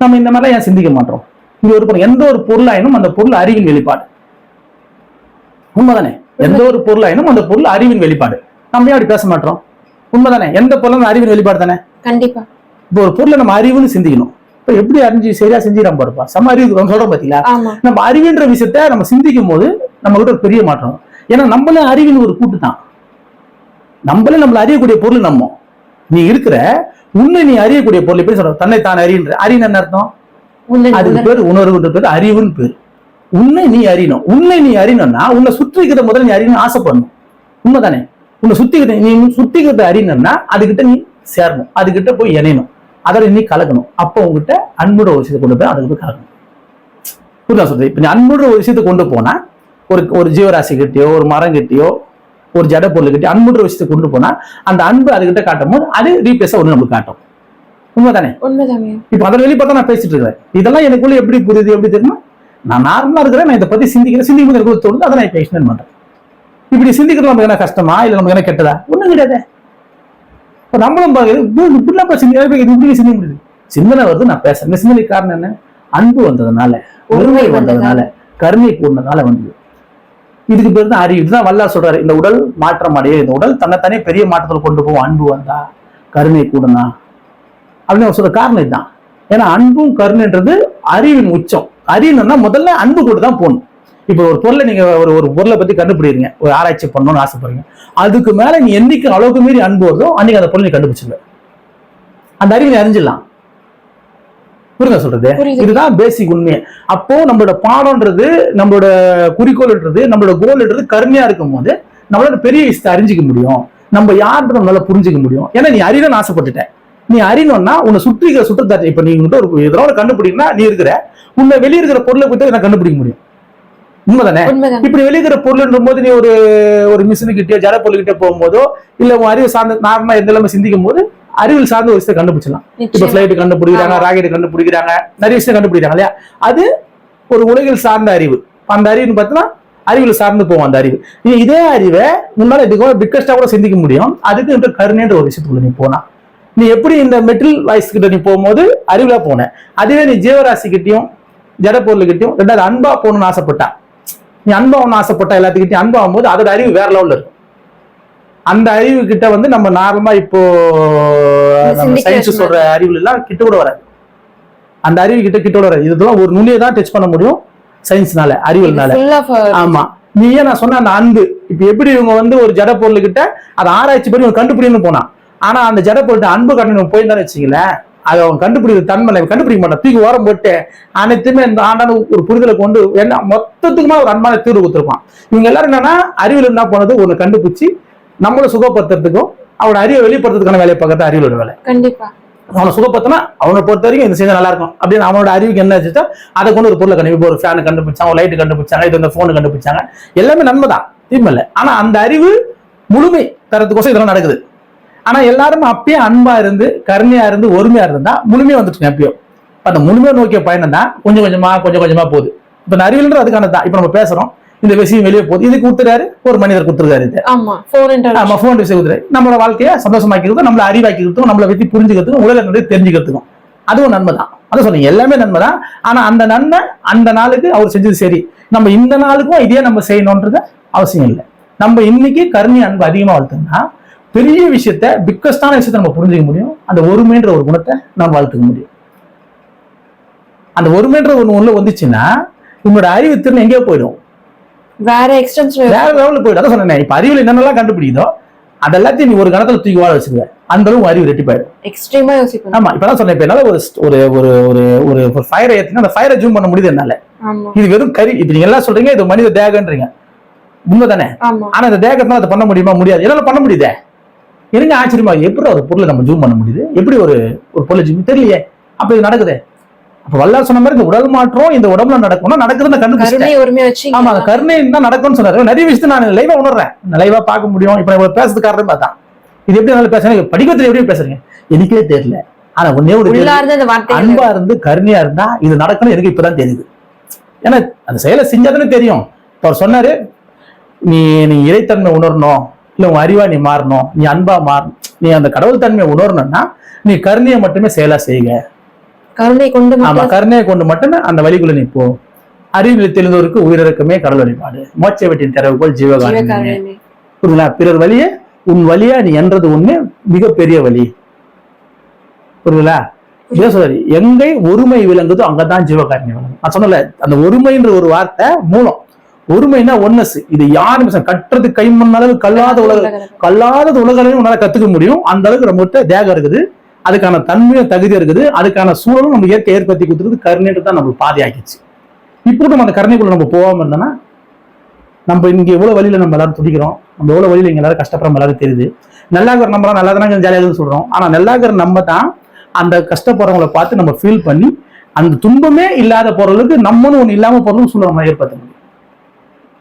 நம்ம இந்த மாதிரிலாம் ஏன் சிந்திக்க மாட்டோம்? இங்க ஒரு பொருள் எந்த ஒரு பொருளாயினும் அந்த பொருள் அறிவின் வெளிப்பாடு. உண்மைதானே? எந்த ஒரு பொருளாயினும் அந்த பொருள் அறிவின் வெளிப்பாடு. நம்ம ஏன் அப்படி பேச மாட்டோம்? உண்மைதானே? எந்த பொருளும் அறிவின் வெளிப்பாடு தானே? கண்டிப்பா. இப்போ ஒரு பொருளை நம்ம அறிவுன்னு சிந்திக்கணும். இப்ப எப்படி அறிஞ்சு சரியா செஞ்சிடாம பாருப்பா. செம்ம அறிவு சொல்றோம் பாத்தீங்களா? நம்ம அறிவுன்ற விஷயத்த நம்ம சிந்திக்கும் போது நம்ம கிட்ட ஒரு பெரிய மாற்றம். ஏன்னா நம்மளே அறிவின் ஒரு கூட்டு தான். நம்மளே நம்மள அறியக்கூடிய பொருள் நம்ம. நீ இருக்கிற உன்னை நீ அறியக்கூடிய பொருள் எப்படி சொல்ற தன்னை தான் அறின்ற அறின்னு என்ன அர்த்தம்? அதுக்கு பேர் உணர்வுன்ற பேர் அறிவுன்னு பேர். உன்னை நீ அறியணும். உன்னை நீ அறியணும்னா உன்னை சுற்றி இருக்கிறத முதல்ல நீ அறியணும் ஆசைப்படணும். உண்மைதானே? உன்னை சுத்தி இருக்கிற நீ சுத்திக்கிறத அறியணும்னா அதுகிட்ட நீ சேரணும். அதுகிட்ட போய் இணையணும். அதில் நீ கலக்கணும். அப்போ உங்ககிட்ட அன்போட ஒரு விஷயத்தை கொண்டு போய் அதுக்கு போய் கலக்கணும். புரியுதா சொல்றது? இப்ப நீ அன்போட ஒரு விஷயத்தை கொண்டு போனா ஒரு ஒரு ஜீவராசி கிட்டயோ ஒரு மரம் கிட்டயோ ஒரு ஜட பொருள் கிட்டயோ அன்புன்ற விஷயத்தை கொண்டு போனா அந்த அன்பு அதுகிட்ட காட்டும் போது அது ரீப்ளேஸா ஒன்று நமக்கு காட்டும். உண்மைதானே? உண்மைதாங்க. இப்ப அதை வெளியே நான் பேசிட்டு இருக்கிறேன். இதெல்லாம் எனக்குள்ள எப்படி புரியுது எப்படி தெரியுமா? நான் நார்மலா இருக்கிறேன் நான் இதை பத்தி சிந்திக்கிறேன். சிந்திக்கும் போது எனக்கு தோணுது அதை நான் எக்ஸ்பிளைன் பண்றேன். இப்படி சிந்திக்கிறது நமக்கு என்ன கஷ்டமா? இல்ல நமக்கு என்ன கெட்டதா? ஒண்ணும் கிடையாது. இப்ப நம்மளும் இப்படிலாம் இப்ப சிந்தி- இப்படி சிந்திக்க முடியுது? சிந்தனை வருது நான் பேசுறேன். சிந்தனை காரணம் என்ன? அன்பு வந்ததுனால ஒருமை வந்ததுனால கருணை கூடனால வந்தது. இதுக்கு பேர் தான் அறிவு. இதுதான் வல்லா சொல்றாரு. இந்த உடல் மாற்றம் அடைய இந்த உடல் தன்னைத்தானே பெரிய மாற்றத்தில் கொண்டு போகும். அன்பு வந்தா கருணை கூடனா. அப்படின்னு அவர் சொல்ற காரணம் இதுதான். ஏன்னா அன்பும் கருணைன்றது அறிவின் உச்சம். அறிவுன்னா முதல்ல அன்பு கூட தான் போகணும். இப்போ ஒரு பொருளை நீங்க ஒரு ஒரு பொருளை பத்தி கண்டுபிடிக்கிறீங்க. ஒரு ஆராய்ச்சி பண்ணணும்னு ஆசைப்படுறீங்க. அதுக்கு மேல நீ என்னைக்கு அளவுக்கு மீறி அன்பு வருதோ அன்னைக்கு அந்த பொருளை நீ கண்டுபிடிச்சிருங்க அந்த அறிவை நீ அறிஞ்சிடலாம். புரியுதா சொல்றது. இதுதான் பேசிக் உண்மை. அப்போ நம்மளோட பாடம்ன்றது நம்மளோட குறிக்கோள்ன்றது நம்மளோட கோல்ன்றது கருமையா இருக்கும் போது நம்மளோட பெரிய விஷயத்தை அறிஞ்சிக்க முடியும். நம்ம யார்கிட்ட நம்மளால புரிஞ்சுக்க முடியும். ஏன்னா நீ அறியணும்னு ஆசைப்பட்டுட்ட. நீ அறியணும்னா உன்னை சுற்றி இருக்கிற சுற்றத்தாச்சு இப்ப நீ ஒரு எதனால கண்டுபிடிக்கணும்னா நீ இருக்கிற உன்னை வெளிய இருக்கிற பொருளை பத்தி நான் கண்டுபிடிக்க முடியும். உண்மைதானே? இப்படி வெளியிற பொருள்ன்ற போது நீ ஒரு ஒரு மிஷினு கிட்டயோ ஜட பொருள் கிட்டே போகும்போதோ இல்ல உன் அறிவு சார்ந்த நார்மலா எந்த எல்லாமே சிந்திக்கும் போது அறிவில் சார்ந்த ஒரு விஷயத்தை கண்டுபிடிச்சலாம் இப்ப. பிளைட் கண்டுபிடிக்கிறாங்க. ராக்கெட் கண்டுபிடிக்கிறாங்க நிறைய விஷயம் கண்டுபிடிக்கிறாங்க இல்லையா? அது ஒரு உலகில் சார்ந்த அறிவு. அந்த அறிவுன்னு பார்த்தீங்கன்னா அறிவில் சார்ந்து போகும் அந்த அறிவு. நீ இதே அறிவை முன்னால இதுக்கோ பிக்கஸ்டா கூட சிந்திக்க முடியும். அதுக்கு இந்த கருணைன்ற ஒரு விஷயத்துக்குள்ள நீ போனா. நீ எப்படி இந்த மெட்டல் வாய்ஸ் கிட்ட நீ போகும்போது அறிவுல போன? அதுவே நீ ஜீவராசி கிட்டயும் ஜட பொருள் கிட்டயும் ரெண்டாவது அன்பா போகணும்னு ஆசைப்பட்டா. நீ அன்பா ஒன்று ஆசைப்பட்டா எல்லாத்துக்கிட்டையும் அன்பா ஆகும்போது அதோட அறிவு வேற லெவல்ல இருக்கும். அந்த அறிவு கிட்ட வந்து நம்ம நார்மலா இப்போ சயின்ஸ் சொல்ற அறிவுல எல்லாம் கிட்ட கூட வராது. அந்த அறிவு கிட்ட கிட்ட கூட வராது. இதெல்லாம் ஒரு நுண்ணியை தான் டச் பண்ண முடியும் சயின்ஸ்னால அறிவியல்னால. ஆஃப் ஆமா. நீ ஏன் நான் சொன்ன அந்த அன்பு. இப்ப எப்படி இவங்க வந்து ஒரு ஜட பொருள் கிட்ட அதை ஆராய்ச்சி பண்ணி இவங்க கண்டுபிடிக்கணும்னு போனான். ஆனா அந்த ஜட பொருள் அன்பு கட்டணம் போயிருந்தான்னு வச்சுங்களேன் அதை அவன் கண்டுபிடிக்கிற தன்மை கண்டுபிடிக்க மாட்டான். தூக்கி ஓரம் போட்டு அனைத்துமே இந்த ஆண்டான ஒரு புரிதலை கொண்டு என்ன மொத்தத்துக்குமா ஒரு அன்பான தீர்வு கொடுத்துருப்பான். இவங்க எல்லாரும் என்னன்னா அறிவியல் என்ன பண்ணது ஒண்ணு கண்டுபிடிச்சு நம்மளை சுகப்படுத்துறதுக்கும் அவனோட அறிவை வெளிப்படுத்துறதுக்கான வேலையை பார்க்கறது அறிவியலோட வேலை. கண்டிப்பா. அவனை சுகப்படுத்தினா அவனை பொறுத்த வரைக்கும் இந்த செஞ்சா நல்லா இருக்கும் அப்படின்னு அவனோட அறிவுக்கு என்ன வச்சுட்டா அதை கொண்டு ஒரு பொருளை கண்டுபிடி ஒரு ஃபேனை கண்டுபிடிச்சாங்க ஒரு லைட்டு கண்டுபிடிச்சாங்க இது இந்த ஃபோனு கண்டுபிடிச்சாங்க. எல்லாமே நன்மை தான். தீமை இல்லை. ஆனா அந்த அறிவு முழுமை தரத்துக்கோசம் இதெல்லாம் நடக்குது. ஆனா எல்லாரும் அப்பயே அன்பா இருந்து கருணையா இருந்து ஒருமையா இருந்தா முழுமையா வந்துட்டு எப்பயோ. இப்ப அந்த முழுமையா நோக்கிய பயணம் தான் கொஞ்சம் கொஞ்சமா கொஞ்சம் கொஞ்சமா போகுது. இப்ப அறிவியல்ன்ற அதுக்கான தான். இப்ப நம்ம பேசுறோம். இந்த விஷயம் வெளியே போகுது. இது கொடுத்துறாரு ஒரு மனிதர் கொடுத்துருக்காரு ஆமா ஃபோன் விஷயம் கொடுத்துரு நம்மளோட வாழ்க்கையை சந்தோஷமாக்கிறதுக்கும் நம்மள அறிவாக்கிறதுக்கும் நம்மளை பத்தி புரிஞ்சுக்கிறதுக்கும் உலகத்தை தெரிஞ்சுக்கிறதுக்கும். அதுவும் நன்மை தான் அதான் சொன்னீங்க எல்லாமே நன்மை தான் ஆனா அந்த நன்மை அந்த நாளுக்கு அவர் செஞ்சது சரி. நம்ம இந்த நாளுக்கும் இதே நம்ம செய்யணும்ன்றது அவசியம் இல்லை. நம்ம இன்னைக்கு கருணை அன்பு அதிகமா வளர்த்தோம்னா பெரிய விஷயத்த பிக்கஸ்டான விஷயத்த நம்ம புரிஞ்சுக்க முடியும். அந்த ஒருமைன்ற ஒரு குணத்தை நம்ம வளர்த்துக்க முடியும். அந்த ஒருமைன்ற ஒண்ணு உள்ள வந்துச்சுன்னா உன்னோட அறிவு திறன் எங்கேயோ போயிடும். வேற எக்ஸ்டென்ஷன் வேற லெவலில் போயிடும் அதான் சொன்னேன் இப்ப அறிவுல என்னென்னலாம் கண்டுபிடிக்குதோ அது எல்லாத்தையும் நீ ஒரு கணத்துல தூக்கி வாழ வச்சிருக்க அந்த அளவு அறிவு ரெட்டிப்பாயிடும் எக்ஸ்ட்ரீமா யோசிக்கணும். ஆமா இப்பதான் சொன்னேன் இப்ப என்னால ஒரு ஒரு ஒரு ஒரு ஒரு ஃபயரை ஏத்தினா அந்த ஃபயரை ஜூம் பண்ண முடியுது என்னால. இது வெறும் கறி இப்ப நீங்க எல்லாம் சொல்றீங்க இது மனித தேகன்றீங்க. உண்மைதானே? ஆனா இந்த தேகத்தினால அதை பண்ண முடியுமா? முடியாது. என்னால பண்ண முடியுதே? இருங்க ஆச்சரியமா எப்படி ஒரு பொருளை நம்ம ஜூம் பண்ண முடியுது? எப்படி ஒரு ஒரு பொருளை ஜூம் தெரியலையே. அப்ப இது நடக்குதே? அப்ப வல்லார் சொன்ன மாதிரி இந்த உடல் மாற்றம் இந்த உடம்புல கருணை உரிமையை வச்சு ஆமா கருணை தான் நடக்கும்னு சொன்னாரு. நிறைய விஷயத்தை நான் லைவா உணர்றேன். லைவா பார்க்க முடியும். இப்ப நான் பேசுறது காரணம் பார்த்தா இது எப்படி என்னால பேசுறேன்? படிக்கத்துல எப்படி பேசுறீங்க? எனக்கே தெரியல. ஆனா ஒன்னே ஒரு அன்பா இருந்து கருணையா இருந்தா இது நடக்கணும் எனக்கு இப்பதான் தெரியுது. ஏன்னா அந்த செயலை செஞ்சாதானே தெரியும். இப்ப அவர் சொன்னாரு நீ நீ இறைத்தன்மை உணரணும். இல்ல உன் அறிவா நீ மாறணும். நீ அன்பா மாறணும். நீ அந்த கடவுள் தன்மையை உணரணும்னா நீ கருணையை மட்டுமே செயலா செய்யுங்க கருணை கொண்டு ஆமா கருணையை கொண்டு மட்டுமே அந்த வழிக்குள்ள நீ போ அறிவில் தெரிந்தோருக்கு உயிரிழக்கமே கடவுள் வழிபாடு. மோட்ச வெட்டின் திறவு போல். புரியுங்களா பிறர் வழியே உன் வழியா நீ என்றது ஒண்ணு மிகப்பெரிய வழி. புரியுங்களா இதே சொல்றாரு எங்கை ஒருமை விளங்குதோ அங்கதான் ஜீவகாரண்யம் விளங்கும். நான் சொன்னல அந்த ஒருமைன்ற ஒரு வார்த்தை மூலம். ஒருமைனா ஒன்னஸ் இது யாரும் கட்டுறது கைமண் அளவு கல்லாத உலக கல்லாதது உலகளையும் உன்னால கத்துக்க முடியும். அந்த அளவுக்கு நம்மகிட்ட தேகம் இருக்குது. அதுக்கான தன்மையும் தகுதி இருக்குது. அதுக்கான சூழலும் நம்ம இயற்கை ஏற்படுத்தி கொடுத்துருக்கு கருணைட்டு தான் நம்மளுக்கு பாதையாக்கிச்சு இப்போ நம்ம அந்த கருணைக்குள்ள நம்ம போகாம இருந்தோம்னா நம்ம இங்க எவ்வளவு வழியில நம்ம எல்லாரும் துடிக்கிறோம். நம்ம எவ்வளவு வழியில இங்க எல்லாரும் கஷ்டப்படுற எல்லாரும் தெரியுது. நல்லாகிற நம்ம நல்லா தானே ஜாலியாக இருக்குன்னு சொல்றோம். ஆனா நல்லாகிற நம்ம தான் அந்த கஷ்டப்படுறவங்களை பார்த்து நம்ம ஃபீல் பண்ணி அந்த துன்பமே இல்லாத போறதுக்கு நம்மளும் ஒண்ணு இல்லாம போறதும் சொல்ற மாதிரி ஏற்படுத்த முடியும்.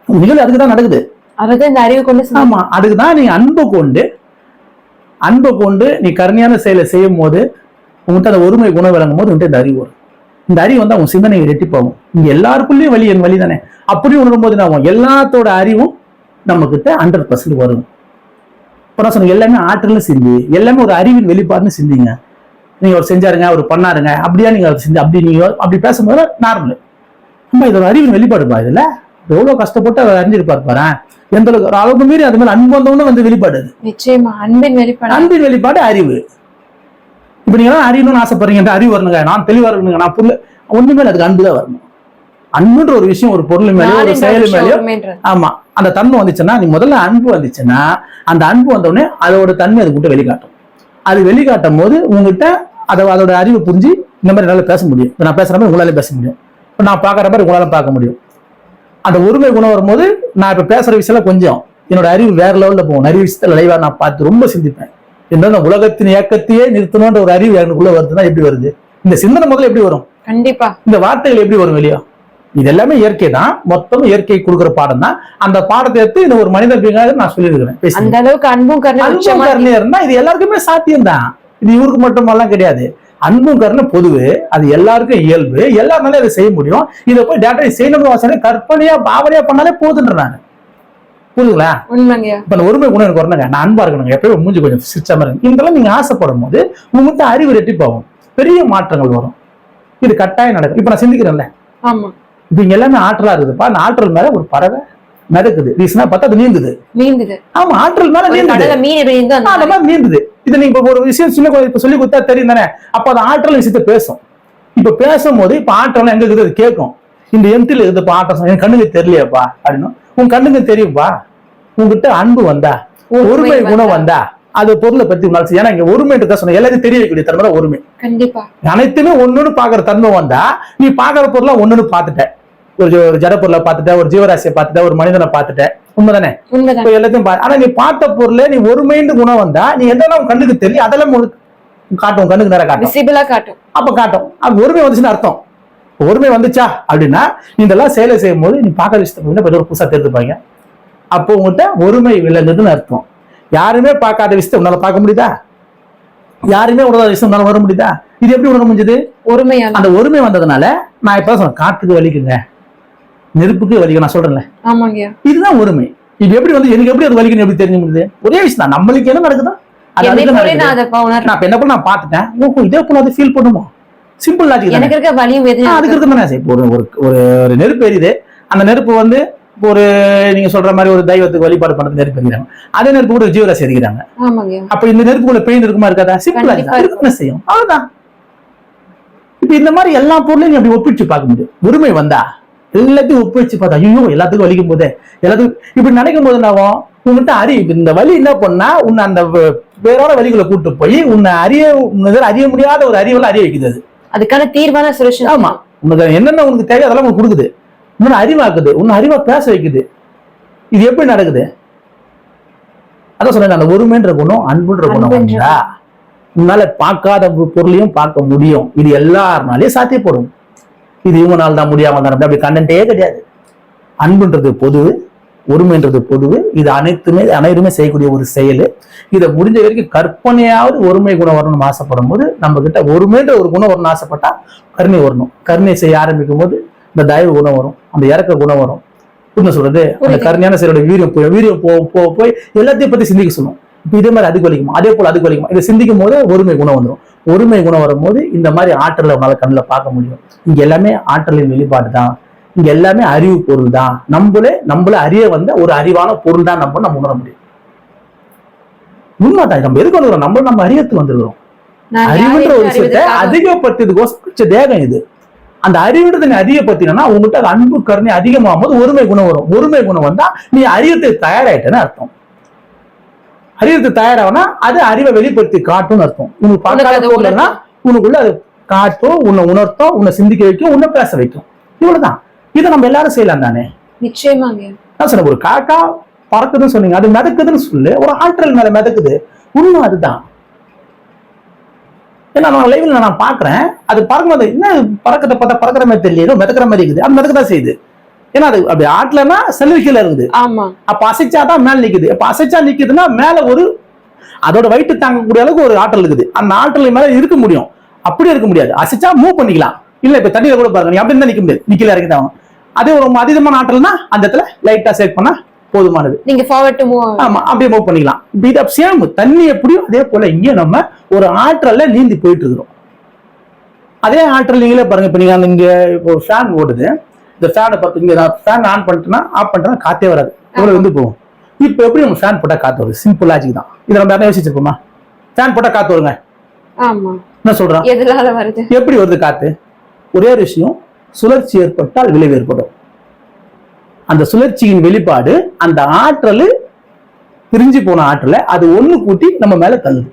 நிகழ்வு அதுக்கு தான் நடக்குது. அதுதான் இந்த அறிவு கொண்டு சொன்னாங்க. ஆமா அதுக்கு தான் நீ அன்பை கொண்டு அன்பை கொண்டு நீ கருணையான செயலை செய்யும் போது உங்கள்கிட்ட அந்த ஒருமை குணம் விளங்கும் போது உங்கள்கிட்ட இந்த அறிவு வரும். இந்த அறிவு வந்து அவங்க சிந்தனை ரெட்டிப்பாகும் இங்கே எல்லாருக்குள்ளேயும் வழி என் வழி தானே? அப்படி உணரும் போது என்ன ஆகும்? எல்லாத்தோட அறிவும் நம்ம ஹண்ட்ரட் பர்சன்ட் வரும். இப்போ நான் சொன்னேன் எல்லாமே ஆற்றலும் சிந்தி. எல்லாமே ஒரு அறிவின் வெளிப்பாடுன்னு சிந்திங்க. நீங்கள் அவர் செஞ்சாருங்க அவர் பண்ணாருங்க அப்படியா நீங்கள் அவர் சிந்தி அப்படி நீங்கள் அப்படி பேசும்போது நார்மல் அம்மா இதோட அறிவின் வெளிப்பாடுப்பா இதில். எவ்வளவு கஷ்டப்பட்டு அவர் அறிஞ்சிருப்பாரு பாரு. எந்த அளவுக்கு ஒரு அளவுக்கு மீறி அது மேல அன்பு வந்தவொன்னு வந்து வெளிப்பாடு அது. நிச்சயமா அன்பின் வெளிப்பாடு. அன்பின் வெளிப்பாடு அறிவு. இப்ப நீங்க அறியணும்னு ஆசைப்படுறீங்க அறிவு வரணுங்க நான் தெளிவா இருக்கணுங்க. நான் புள்ள ஒண்ணுமே அதுக்கு அன்பு தான் வரணும். அன்புன்ற ஒரு விஷயம் ஒரு பொருள் மேலயோ ஒரு செயல் மேலயோ. ஆமா. அந்த தன்மை வந்துச்சுன்னா நீ முதல்ல அன்பு வந்துச்சுன்னா அந்த அன்பு வந்த உடனே அதோட தன்மை அதுக்கிட்ட வெளிக்காட்டும். அது வெளிக்காட்டும் போது உங்ககிட்ட அதை அதோட அறிவு புரிஞ்சு இந்த மாதிரி என்னால பேச முடியும். இப்ப நான் பேசுற மாதிரி உங்களால பேச முடியும். இப்ப நான் பார்க்குற மாதிரி உங்களால பார்க்க முடியும். அந்த ஒருமை குணம் வரும்போது நான் இப்ப பேசுற விஷயம்ல கொஞ்சம் என்னோட அறிவு வேற லெவல்ல போகும். நிறைய விஷயத்துல லைவா நான் பார்த்து ரொம்ப சிந்திப்பேன். இந்த உலகத்தின் இயக்கத்தையே நிறுத்தணுன்ற ஒரு அறிவு எனக்குள்ள வருதுன்னா எப்படி வருது? இந்த சிந்தனை முதல்ல எப்படி வரும்? கண்டிப்பா. இந்த வார்த்தைகள் எப்படி வரும் வெளியே? இது எல்லாமே இயற்கை தான். மொத்தம் இயற்கை கொடுக்குற பாடம் தான். அந்த பாடத்தை எடுத்து இந்த ஒரு மனித நான் சொல்லியிருக்கிறேன். அந்த அளவுக்கு அன்பும் கருணை அன்பும் உச்சமா கருணை இருந்தா இது எல்லாருக்குமே சாத்தியம் தான் இது இவருக்கு மட்டுமெல்லாம் கிடையாது. அன்பும் கருணை பொதுவு. அது எல்லாருக்கும் இயல்பு. எல்லாருனாலும் அதை செய்ய முடியும். இதை போய் டேட்டா செய்யணும் வாசனை கற்பனையா பாவனையா பண்ணாலே போதுன்றாங்க புரியுதுங்களா இப்ப ஒருமை குணம் எனக்கு வரணுங்க. நான் அன்பா இருக்கணுங்க. எப்பயும் மூஞ்சி கொஞ்சம் சிரிச்ச மாதிரி. இதெல்லாம் நீங்க ஆசைப்படும் போது உங்ககிட்ட அறிவு ரெட்டிப்பாகும் பெரிய மாற்றங்கள் வரும். இது கட்டாயம் நடக்கும். இப்ப நான் சிந்திக்கிறேன்ல. ஆமா. இப்ப இங்க எல்லாமே ஆற்றலா இருக்குதுப்பா. அந்த ஆற்றல் மேல ஒரு பறவை மிதக்குது ரீசனா பார்த்தா அது நீந்துது. நீந்துது. ஆமா ஆற்றல் மேல நீந்துது. மீன் அந்த மாதிரி. நீந்துது இது நீங்க ஒரு விஷயம் சொல்ல இப்ப சொல்லி கொடுத்தா தெரியும் தானே? அப்ப அந்த ஆற்றல் விஷயத்த பேசும். இப்ப பேசும்போது இப்ப ஆற்றல் எங்க இருக்குது? அது கேட்கும். இந்த எம்தில இருக்குது இப்ப ஆற்றல் என் கண்ணுக்கு தெரியலையாப்பா அப்படின்னு. உன் கண்ணுக்கு தெரியும்பா? உங்ககிட்ட அன்பு வந்தா? ஒருமை ஒருமை குணம் வந்தா. அது பொருளை பத்தி செய்ய- ஏன்னா இங்க ஒருமைன்றத சொன்ன எல்லாத்தையும் தெரிய வைக்கக்கூடிய தன்மை தான் ஒருமை. கண்டிப்பா. அனைத்துமே ஒண்ணுன்னு பாக்குற தன்மை வந்தா நீ பாக்குற பொருளா ஒண்ணுன்னு பாத்துட்ட ஒரு ஒரு ஜட பொருளை பார்த்துட்ட ஒரு ஜீவராசியை பார்த்துட்ட ஒரு மனிதனை பார்த்துட்ட. உண்மைதானே? எல்லாத்தையும் ஆனா நீ பார்த்த பொருளே நீ ஒருமைன்னு குணம் வந்தா நீ எதெல்லாம் கண்ணுக்கு தெரியும் அதெல்லாம் காட்டும் கண்ணுக்கு நேரம் காட்டும். காட்டும். அப்ப காட்டும். அப்ப ஒருமை வந்துச்சுன்னு அர்த்தம். ஒருமை வந்துச்சா? அப்படின்னா நீ இதெல்லாம் செயலை செய்யும் போது நீ பார்க்கற விஷயத்தை வந்து கொஞ்சம் புதுசா தெரிஞ்சுப்பாங்க. அப்போ உங்ககிட்ட ஒருமை விளங்குதுன்னு அர்த்தம். யாருமே பார்க்காத விஷயத்தை உன்னால பார்க்க முடியுதா? யாருமே உணராத விஷயம் உன்னால வர முடியுதா? இது எப்படி உணர முடிஞ்சது? ஒருமையால அந்த ஒருமை வந்ததுனால நான் இப்ப சொன்னேன் காத்துக்கு வலிக்குங்க. நெருப்புக்கு வலிக்கும். நான் சொல்றேன்ல. இதுதான் ஒருமை இது எப்படி வந்து எனக்கு எப்படி அது வலிக்குன்னு எப்படி தெரிஞ்சு முடியுது? ஒரே விஷயம் தான் நம்மளுக்கு என்ன நடக்குதோ. நான் இப்ப என்ன நான் பார்த்துட்டேன். ஓஹோ இதே போல அது ஃபீல் பண்ணுமோ? சிம்பிள் லாஜிக் எனக்கு இருக்க வலியும் அதுக்கு இருக்கு. இப்போ ஒரு ஒரு ஒரு நெருப்பு எரியுது. அந்த நெருப்பு வந்து இப்போ ஒரு நீங்க சொல்ற மாதிரி ஒரு தெய்வத்துக்கு வழிபாடு பண்றது நெருப்பு எரிக்கிறாங்க. அதே நெருப்பு கூட ஜீவராசி எரிக்கிறாங்க அப்ப இந்த நெருப்புக்குள்ள பெயின் இருக்குமா இருக்காதா? சிம்பிளா இருக்குன்னு செய்யும்? அவ்வளவுதான். இப்ப இந்த மாதிரி எல்லா பொருளையும் அப்படி ஒப்பிச்சு பார்க்க முடியும். உரிமை வந்தா எல்லாத்தையும் ஒப்பிச்சு பார்த்தா ஐயோ எல்லாத்துக்கும் வலிக்கும் போதே. எல்லாத்துக்கும் இப்படி நினைக்கும் போது என்னாகும் உன்கிட்ட அறி இந்த வலி என்ன பண்ணா உன்னை அந்த வேறோட வழிகளை கூட்டு போய் உன்னை அறிய அறிய முடியாத ஒரு அறிவெல்லாம் அறிய வைக்குது அது. அதுக்கான தீர்வான சொல்யூஷன் ஆமா. உனக்கு என்னென்ன உனக்கு தேவை அதெல்லாம் உனக்கு கொடுக்குது. உன்னை அறிவாக்குது. உன்னை அறிவா பேச வைக்குது. இது எப்படி நடக்குது? அதான் சொன்னேன் அந்த ஒருமைன்ற குணம் அன்புன்ற குணம் உன்னால பார்க்காத பொருளையும் பார்க்க முடியும். இது எல்லாருனாலையும் சாத்தியப்படும். இது இவங்கனால தான் முடியாம தான் அப்படி கண்டென்ட்டே கிடையாது. அன்புன்றது பொது ஒருமைன்றது பொதுவு இது அனைத்துமே அனைவருமே செய்யக்கூடிய ஒரு செயல். இதை முடிஞ்ச வரைக்கும் கற்பனையாவது ஒருமை குணம் வரணும்னு ஆசைப்படும் போது நம்ம கிட்ட ஒருமைன்ற ஒரு குணம் வரணும்னு ஆசைப்பட்டா கருணை வரணும். கருணை செய்ய ஆரம்பிக்கும் போது இந்த தயவு குணம் வரும் அந்த இறக்க குணம் வரும். என்ன சொல்றது? அந்த. கருணையான செயலோட வீரியம் போய் வீரியம் போ போய் எல்லாத்தையும் பத்தி சிந்திக்க இப்போ இதே மாதிரி அதுக்கு வலிக்குமா? அதே போல அதுக்கு வலிக்குமா? இதை சிந்திக்கும் போது ஒருமை குணம் வந்துடும் ஒருமை குணம் வரும்போது இந்த மாதிரி ஆற்றலை உன்னால கண்ணில் பார்க்க முடியும். இங்க எல்லாமே ஆற்றலின் வெளிப்பாடு தான். இங்க எல்லாமே அறிவு பொருள் தான். நம்மளே நம்மள அறிய வந்த ஒரு அறிவான பொருள் தான் நம்ம நம்ம உணர முடியும். உண்மைதான். நம்ம எதுக்கு வந்துக்கிறோம் நம்ம நம்ம அறியத்துக்கு வந்துருக்கிறோம். அறிவுன்ற ஒரு விஷயத்தை அதிகப்படுத்துறதுக்கு தேகம் இது. அந்த அறிவுன்றதை நீ அதிகப்படுத்தினா உங்ககிட்ட அன்பு கருணை அதிகமாகும் போது ஒருமை குணம் வரும். ஒருமை குணம் வந்தா நீ அறியத்துக்கு தயாராயிட்டேன்னு அர்த்தம். அறியத்துக்கு தயாராகனா அது அறிவை வெளிப்படுத்தி காட்டும்னு அர்த்தம். உனக்கு பார்க்காத பொருள்னா உனக்குள்ள அது காட்டும் உன்னை உணர்த்தும் உன்னை சிந்திக்க வைக்கும் உன்னை பேச வைக்கும். இவ்வளவுதான். இதை நம்ம எல்லாரும் செய்யலாம் தானே? நிச்சயமாங்க. நான் சொன்னேன் ஒரு காக்கா பறக்குதுன்னு சொன்னீங்க அது மிதக்குதுன்னு சொல்லு. ஒரு ஆற்றல் மேல மிதக்குது. உண்மை அதுதான். ஏன்னா நான் லைவ்ல நான் பாக்குறேன் அது பறக்கும்போது என்ன இது பறக்கத்தை பார்த்தா பறக்கிற மாதிரி தெரியல மிதக்கிற மாதிரி இருக்குது. அது மிதக்கதான் செய்யுது. ஏன்னா அது அப்படி ஆட்டலன்னா செல்வி கீழே இருக்குது. ஆமா. அப்ப அசைச்சாதான் மேல நிக்குது. அப்ப அசைச்சா நிக்குதுன்னா மேல ஒரு அதோட வயிற்று தாங்கக்கூடிய அளவுக்கு ஒரு ஆற்றல் இருக்குது. அந்த ஆற்றல் மேல இருக்க முடியும். அப்படி இருக்க முடியாது. அசைச்சா மூவ் பண்ணிக்கலாம். இல்ல இப்ப தண்ணியில கூட பாருங்க. அப்படி இருந்தா நிக்க முடியாது. நிக்கல இறங்கி தான். அதே ஒரு அதீதமான ஆற்றல்னா அந்த இடத்துல லைட்டா செட் பண்ணா போதுமானது. நீங்க ஃபார்வர்ட் மூவ் ஆமா அப்படியே மூவ் பண்ணிக்கலாம். இப்ப இது சேம் தண்ணி எப்படியோ அதே போல இங்கேயும் நம்ம ஒரு ஆற்றல்ல நீந்தி போயிட்டு இருக்கிறோம். அதே ஆற்றல் நீங்களே பாருங்க. இப்ப நீங்க இங்க இப்போ ஒரு ஃபேன் ஓடுது. இந்த ஃபேனை பார்த்து இங்க ஃபேன் ஆன் பண்ணிட்டேன்னா ஆஃப் பண்ணிட்டேன்னா காத்தே வராது. இவ்வளவு வந்து போகும் இப்போ எப்படி நம்ம ஃபேன் போட்டா காத்து வருது? சிம்பிள் லாஜிக் தான். இதை நம்ம யாரும் யோசிச்சிருப்போமா? ஃபேன் போட்டா காத்து வருங்க. என்ன வருது? எப்படி வருது காத்து? ஒரே ஒரு விஷயம் சுழற்சி ஏற்பட்டால் விளைவு ஏற்படும். அந்த சுழற்சியின் வெளிப்பாடு அந்த ஆற்றல் பிரிஞ்சு போன ஆற்றலை அது ஒண்ணு கூட்டி நம்ம மேல தள்ளுது.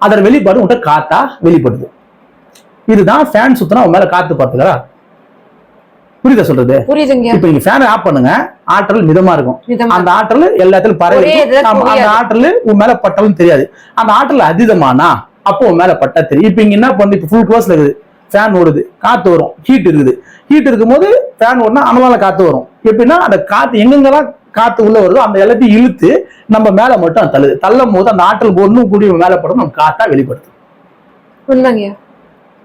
அதோட வெளிப்பாடு உன்கிட்ட காத்தா வெளிப்படுது. இதுதான் ஃபேன் சுத்தினா உன் மேல காத்து பார்த்துக்கிறா? புரியுதா சொல்றது? புரியுதுங்க. இப்ப நீங்க ஃபேனை ஆஃப் பண்ணுங்க ஆற்றல் மிதமா இருக்கும். அந்த ஆற்றல் எல்லாத்திலும் பரவி அந்த. ஆற்றல் உன் மேல பட்டாலும் தெரியாது. அந்த ஆற்றல் அதீதமானா அப்போ உன் மேல பட்டா தெரியும். இப்ப இங்க என்ன பண்ணு? இப்ப ஃபுல் க்ளோஸ்ல இருக்குது. ஃபேன் ஓடுது காத்து வரும் ஹீட் இருக்குது. ஹீட் இருக்கும்போது ஃபேன் ஓடுனா அனலால காத்து வரும். எப்படின்னா அந்த காத்து எங்கெங்கெல்லாம் காத்து உள்ள வருதோ அந்த எல்லாத்தையும் இழுத்து நம்ம மேல மட்டும் தள்ளுது. தள்ளும் போது அந்த ஆற்றல் ஒண்ணும் கூடி மேல படும் நம்ம காத்தா வெளிப்படுது உண்மைங்க.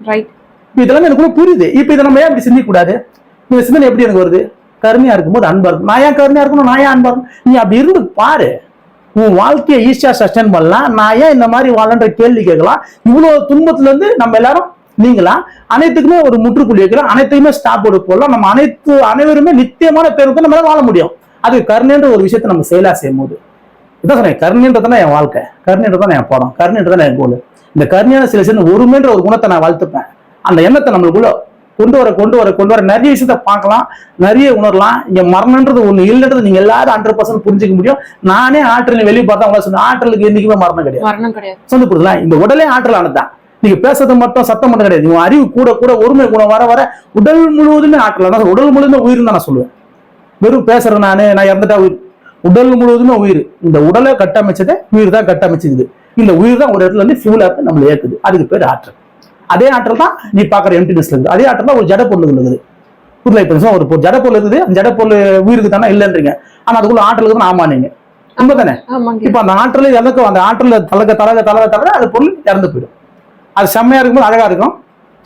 ரைட் இப்ப இதெல்லாம் எனக்கு புரியுது. இப்ப இதை நம்ம ஏன் இப்படி சிந்திக்க கூடாது? இந்த சிந்தனை எப்படி எனக்கு வருது? கருமையா இருக்கும்போது அன்பா இருக்கும். நான் ஏன் கருமையா இருக்கணும்? நான் ஏன் அன்பா இருக்கணும்? நீ அப்படி இருந்து பாரு. உன் வாழ்க்கையை ஈஸியா சஸ்டைன் பண்ணலாம். நான் ஏன் இந்த மாதிரி வாழன்ற கேள்வி கேட்கலாம்? இவ்வளவு துன்பத்துல இருந்து நம்ம எல்லாரும் நீங்களா அனைத்துக்குமே ஒரு முற்றுப்புள்ளி வைக்கலாம். அனைத்தையுமே ஸ்டாப் போட்டு போடலாம். நம்ம அனைத்து அனைவருமே நித்தியமான பேருக்கு நம்மளால வாழ முடியும். அது கருணைன்ற ஒரு விஷயத்தை நம்ம செயலா செய்யும் போது இதான் சொன்னேன். என் வாழ்க்கை. கருணைன்றதான் என் படம். கருணைன்றதான் என் கோல் இந்த கருணையான சில சின்ன ஒருமைன்ற ஒரு குணத்தை நான் வளர்த்துப்பேன். அந்த எண்ணத்தை நம்மளுக்குள்ள கொண்டு வர கொண்டு வர கொண்டு வர. நிறைய விஷயத்த பார்க்கலாம் நிறைய உணரலாம். இங்க மரணன்றது ஒண்ணு இல்லைன்றது நீங்க எல்லாரும் ஹண்ட்ரட் பர்சன்ட் புரிஞ்சுக்க முடியும். நானே ஆற்றலை வெளியே பார்த்தா உங்களை சொன்ன ஆற்றலுக்கு என்னைக்குமே மரணம் கிடையாது. மரணம் கிடையாது. சொல்லி கொடுக்கலாம் இந்த உடலே ஆற்றலானது தான் நீங்க பேசுறது மட்டும் சத்தம் மட்டும் கிடையாது. உங்க அறிவு கூட கூட ஒருமை குணம் வர வர உடல் முழுவதுமே ஆற்றல். உடல் முழுவதுமே உயிர் தான் நான் சொல்லுவேன். வெறும் பேசுறேன் நானு நான் இறந்துட்டா உயிர். உடல் முழுவதுமே உயிர். இந்த உடலை கட்டமைச்சதே உயிர் தான் கட்டமைச்சது. இந்த உயிர் தான் ஒரு இடத்துல வந்து ஃபியூலா நம்மளை ஏக்குது அதுக்கு பேர் ஆற்றல். அதே ஆற்றல் தான் நீ பாக்குற எம்டினஸ்ல இருக்குது அதே ஆற்றல் தான் ஒரு ஜட பொருள் இருக்குது. புரியல இப்ப ஒரு ஜட பொருள் இருக்குது. அந்த ஜட பொருள் உயிருக்கு தானே இல்லைன்றீங்க. ஆனா அதுக்குள்ள ஆற்றல் இருக்குன்னு ஆமா நீங்க. உண்மைதானே ஆமாங்க. இப்ப அந்த ஆற்றல் இறக்கும் அந்த ஆற்றல் தலக தலக தலக தலக அது பொருள் இறந்து போயிடும். அது செம்மையா இருக்கும்போது அழகா இருக்கும்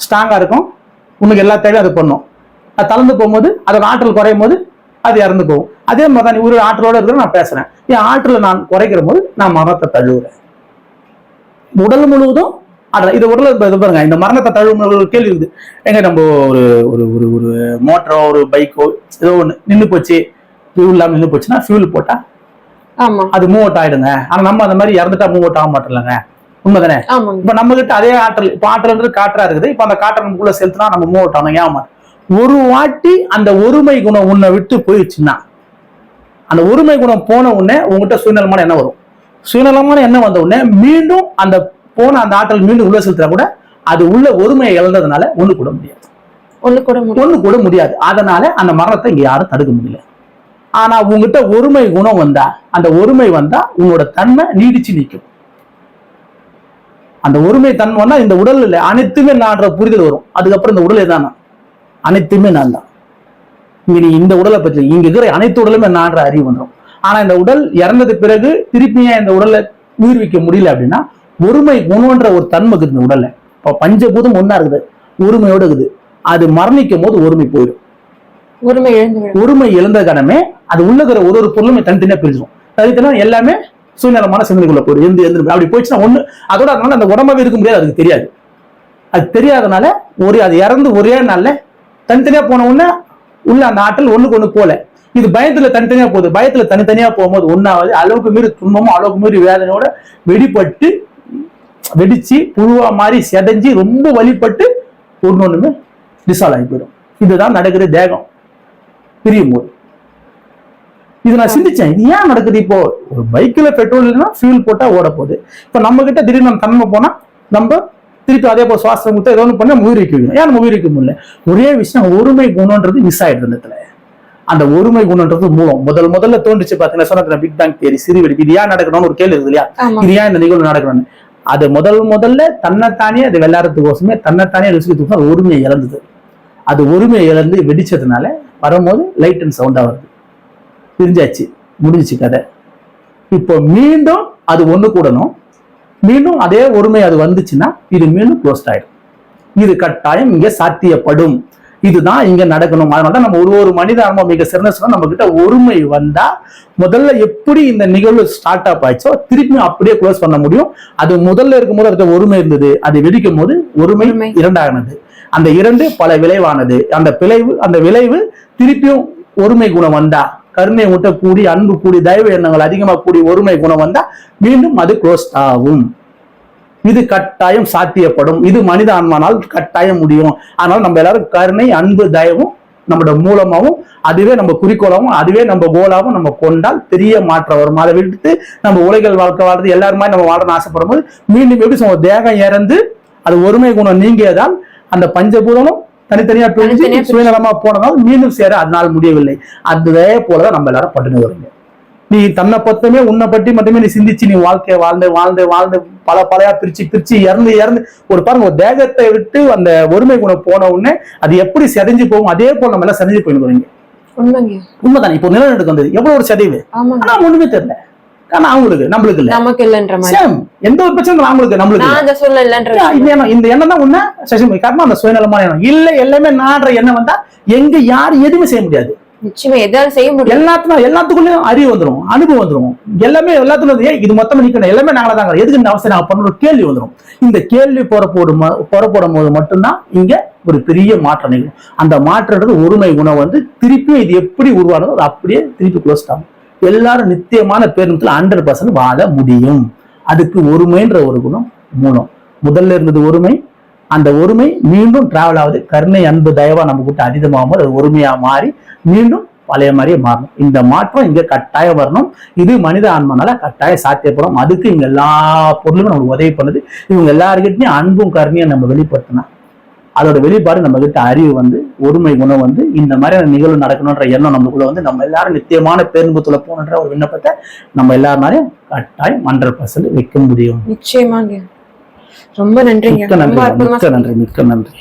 ஸ்ட்ராங்கா இருக்கும். உனக்கு எல்லா தேவையும் அது பண்ணும். அது தளர்ந்து போகும்போது அதோட ஆற்றல் குறையும் போது அது இறந்து போகும். அதே மாதிரி தான் ஒரு ஆற்றலோட இருக்கிற நான் பேசுறேன். என் ஆற்றலை நான் குறைக்கிற போது நான் மரணத்தை தழுவுறேன் உடல் முழுவதும் ஆற்றல் இது உடல் இது பாருங்க இந்த மரணத்தை தழுவும் ஒரு கேள்வி இருக்குது. எங்க நம்ம ஒரு ஒரு ஒரு ஒரு மோட்டரோ ஒரு பைக்கோ ஏதோ ஒன்று நின்று போச்சு ஃபியூல் இல்லாமல் நின்று போச்சுன்னா ஃபியூல் போட்டா அது மூவ் அவுட் ஆயிடுங்க. ஆனா நம்ம அந்த மாதிரி இறந்துட்டா மூவ் அவுட் ஆக மாட்டோம்லங்க உண்மைதானே? இப்ப நம்ம கிட்ட அதே ஆற்றல் இப்ப ஆற்றல்ன்றது காற்றா இருக்குது. இப்ப அந்த காற்றை நமக்குள்ள செலுத்தினா நம்ம மூவ் அவுட் ஆகணும் ஏமா ஒரு வாட்டி அந்த ஒருமை குணம் உன்னை விட்டு போயிடுச்சுன்னா அந்த ஒருமை குணம் போன உடனே உங்ககிட்ட சுயநலமான எண்ணம் வரும். சுயநலமான எண்ணம் வந்த உடனே மீண்டும் அந்த போன அந்த ஆற்றல் மீண்டும் உள்ள செலுத்தினா கூட அது உள்ள ஒருமையை இழந்ததுனால ஒண்ணு கூட முடியாது. ஒண்ணு கூட ஒண்ணு கூட முடியாது. அதனால அந்த மரணத்தை இங்க யாரும் தடுக்க முடியல. ஆனா உங்ககிட்ட ஒருமை குணம் வந்தா அந்த ஒருமை வந்தா உன்னோட தன்மை நீடிச்சு நிற்கும் அந்த ஒருமை தன்மை வந்தா இந்த உடல் இல்லை அனைத்துமே நான்ற புரிதல் வரும். அதுக்கப்புறம் இந்த உடல் எதானா அனைத்துமே நான் தான். இங்க நீ இந்த உடலை பத்தி இங்க இருக்கிற அனைத்து உடலுமே நான்ற அறிவு வந்துடும் ஆனா இந்த உடல் இறந்தது பிறகு திருப்பியும் இந்த உடலை உயிர்விக்க முடியல அப்படின்னா ஒருமை குணம்ன்ற ஒரு தன்மை இருக்குது உடல்ல. இப்போ பஞ்சபூதம் ஒண்ணா இருக்குது. ஒருமையோட இருக்குது. அது மரணிக்கும் போது ஒருமை போயிடும். உரிமை எழுந்து விடும். ஒருமை இழந்த கணமே அது உள்ள இருக்கிற ஒரு ஒரு பொருளுமே தனித்தனியா பிரிச்சிடும் தனித்தனியா எல்லாமே சுயநலமான சிந்தனைக்குள்ள போயிடும். எந்த எந்த அப்படி போயிடுச்சுன்னா ஒண்ணு அதோட அதனால அந்த உடம்பாவே இருக்க முடியாது அதுக்கு தெரியாது. அது தெரியாதனால ஒரே அது இறந்து ஒரே நாள்ல தனித்தனியா போன உடனே உள்ள அந்த ஆற்றல் ஒண்ணுக்கு ஒண்ணு போல. இது பயத்துல தனித்தனியா போகுது. பயத்துல தனித்தனியா போகும்போது ஒன்னாவது அளவுக்கு மீறி துன்பமும் அளவுக்கு மீறி வேதனையோட வெடிப்பட்டு வெடிச்சு புழுவா மாதிரி செதஞ்சு ரொம்ப வலிப்பட்டு ஒண்ணு ஒண்ணுமே டிசால்வ் ஆகி போயிடும். இதுதான் நடக்கிற தேகம். பிரியும் போது. இது நான் சிந்திச்சேன் இது ஏன் நடக்குது இப்போ? ஒரு பைக்ல பெட்ரோல் இல்லைன்னா ஃபியூல் போட்டா ஓட போகுது. இப்போ நம்ம கிட்ட திடீர்னு நம்ம தன்மை போனா நம்ம திருப்பி அதே போல சுவாசம் கொடுத்தா ஏதோ ஒன்று பண்ணா நம்ம உயிர் வைக்க வைக்கணும் ஏன் நம்ம உயிர் வைக்க முடியல? ஒரே விஷயம் ஒருமை குணம்ன்றது மிஸ் ஆயிடுது இந்த இடத்துல. அந்த ஒருமை குணம்ன்றது மூலம் முதல் முதல்ல தோன்றுச்சு பாத்தீங்கன்னா சொன்ன பிக் பேங் தேரி சிறுவெளி இது ஏன் நடக்கணும்னு ஒரு கேள்வி இருக்கு இல்லையா? இது ஏன் இந்த நிகழ்வு நடக்கணும்னு? அது முதல் முதல்ல தன்னைத்தானே அது விளையாடுறதுக்கோசமே தன்னைத்தானே ருசிக்கிறதுக்கு அது உரிமையை இழந்தது. அது உரிமையை இழந்து வெடிச்சதுனால வரும்போது லைட் அண்ட் சவுண்டாக வருது. பிரிஞ்சாச்சு முடிஞ்சிச்சு கதை. இப்போ மீண்டும் அது ஒன்று கூடணும். மீண்டும் அதே ஒருமை அது வந்துச்சுன்னா இது மீண்டும் க்ளோஸ்ட் ஆயிடும். இது கட்டாயம் இங்கே சாத்தியப்படும். இதுதான் இங்க நடக்கணும். அதனால தான் நம்ம ஒரு ஒரு மனித ஆன்மா மிக சிறந்த சொன்னா நம்ம கிட்ட ஒருமை வந்தா முதல்ல எப்படி இந்த நிகழ்வு ஸ்டார்ட் அப் ஆயிடுச்சோ திருப்பியும் அப்படியே க்ளோஸ் பண்ண முடியும். அது முதல்ல இருக்கும்போது அதுக்கு ஒருமை இருந்தது. அது வெடிக்கும் போது ஒருமை. இரண்டானது. அந்த இரண்டு பல விளைவானது. அந்த விளைவு அந்த விளைவு திருப்பியும் ஒருமை குணம் வந்தா கருணை ஊட்ட கூடி அன்பு கூடி தயவு எண்ணங்கள் அதிகமா கூடி ஒருமை குணம் வந்தா மீண்டும் அது க்ளோஸ் ஆகும். இது கட்டாயம் சாத்தியப்படும். இது மனித ஆன்மானால் கட்டாயம் முடியும். அதனால நம்ம எல்லாரும் கருணை அன்பு தயவும் நம்மளோட மூலமாவும் அதுவே நம்ம குறிக்கோளாவும் அதுவே நம்ம கோலாவும் நம்ம கொண்டால் பெரிய மாற்றம் வரும். அதை விட்டு நம்ம உலகில் வாழ்க்கை வாழ்றது எல்லாருமே நம்ம வாழணும்னு ஆசைப்படும் போது மீண்டும் எப்படி சொல்லுவோம் தேகம் இறந்து அது ஒருமை குணம் நீங்கியதால் அந்த பஞ்சபூதமும் தனித்தனியா பிரிஞ்சு. சுயநலமா போனதால் மீண்டும் சேர அதனால் முடியவில்லை. அதே போலதான் நம்ம எல்லாரும் பட்டுன்னு வருங்க நீ தன்னை பத்தமே உன்னை பற்றி மட்டுமே நீ சிந்திச்சு நீ வாழ்க்கைய வாழ்ந்து வாழ்ந்து வாழ்ந்து பல பலையா பிரிச்சு பிரிச்சு இறந்து இறந்து ஒரு பாருங்க ஒரு தேகத்தை விட்டு அந்த ஒருமை குணம் போன உடனே அது எப்படி செதஞ்சு போகும்? அதே போல நம்ம எல்லாம் செதஞ்சு உண்மைங்க. உண்மைதானே? இப்போ நிலநடுக்கம் வந்தது. எவ்வளவு ஒரு செதைவு? ஆனா ஒண்ணுமே தெரியல. ஆனா அவங்களுக்கு நம்மளுக்கு இல்ல. நமக்கு இல்லைன்ற எந்த ஒரு பிரச்சனை அவங்களுக்கு நம்மளுக்கு இந்த எண்ணம் தான் உன்ன சசிமி காரணம் அந்த சுயநலமான எண்ணம். இல்ல எல்லாமே நாடுற எண்ணம் வந்தா எங்க யார் எதுவுமே செய்ய முடியாது. நிச்சயமா எதாவது செய்ய முடியும் எல்லாத்துக்கும் எல்லாத்துக்குள்ளயும் அறிவு வந்துடும் அனுபவம் வந்துரும். எல்லாமே எல்லாத்துக்கும் ஏன் இது மொத்தமா நிக்கணும் எல்லாமே நாங்களா தாங்க எதுக்கு இந்த அவசியம் நாங்கள் பண்ணணும் கேள்வி வந்துடும் இந்த கேள்வி புறப்படும் புறப்படும் போது மட்டும்தான் இங்க ஒரு பெரிய மாற்றம் நிகழும். அந்த மாற்றம்ன்றது ஒருமை குணம் வந்து திருப்பி இது எப்படி உருவானதோ அது அப்படியே திருப்பி க்ளோஸ் ஆகும் எல்லாரும் நித்தியமான பேருந்துல ஹண்ட்ரட் பர்சன்ட் வாழ முடியும். அதுக்கு ஒருமைன்ற ஒரு குணம் மூலம். முதல்ல இருந்தது ஒருமை. அந்த ஒருமை மீண்டும் டிராவல் ஆகுது. கருணை அன்பு தயவா நம்ம கிட்ட அதிகமாகும் அது ஒருமையா மாறி மீண்டும் பழைய மாதிரியே மாறணும். இந்த மாற்றம் இங்க கட்டாயம் வரணும். இது மனித ஆன்மனால கட்டாயம் சாத்தியப்படும். அதுக்கு இங்க எல்லா பொருளுமே நமக்கு உதவி பண்ணுது. இவங்க எல்லாருக்கிட்டையும் அன்பும் கருணையும் நம்ம வெளிப்படுத்தினா அதோட வெளிப்பாடு நம்ம கிட்ட அறிவு வந்து ஒருமை குணம் வந்து இந்த மாதிரியான நிகழ்வு நடக்கணுன்ற எண்ணம் நமக்குள்ள வந்து நம்ம எல்லாரும் நித்தியமான பேருந்துத்துல போகணுன்ற ஒரு விண்ணப்பத்தை நம்ம எல்லாரும் கட்டாயம் ஹண்ட்ரட் பர்சன்ட் வைக்க முடியும். நிச்சயமாங்க. ரொம்ப நன்றிங்க. மிக்க நன்றி மிக்க நன்றி. மிக்க நன்றி.